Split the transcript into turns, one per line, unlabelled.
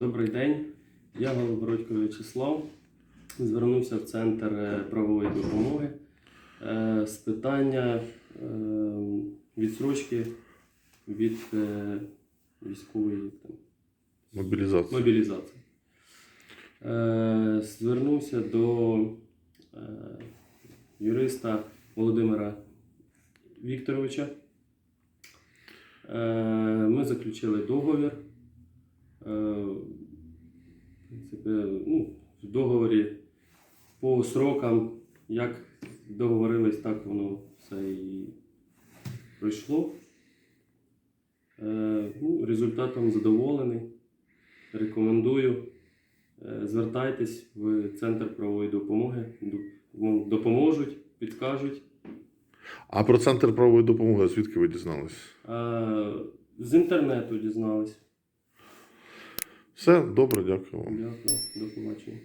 Добрий день. Я Голобородько В'ячеслав. Звернувся в центр е, правової допомоги е, з питання е, відсрочки від військової там, мобілізації. Е, Звернувся до юриста Володимира Вікторовича. Ми заключили договір. Е, в принципі, ну, в договорі по срокам, як договорились, так воно все і пройшло. Е, ну, результатом задоволений. Рекомендую. Е, Звертайтесь в центр правової допомоги. Вам Допоможуть, підкажуть.
А про центр правової допомоги звідки ви дізнались?
Е, З інтернету дізнались.
Все, добре, дякую вам.
Дякую, до побачення.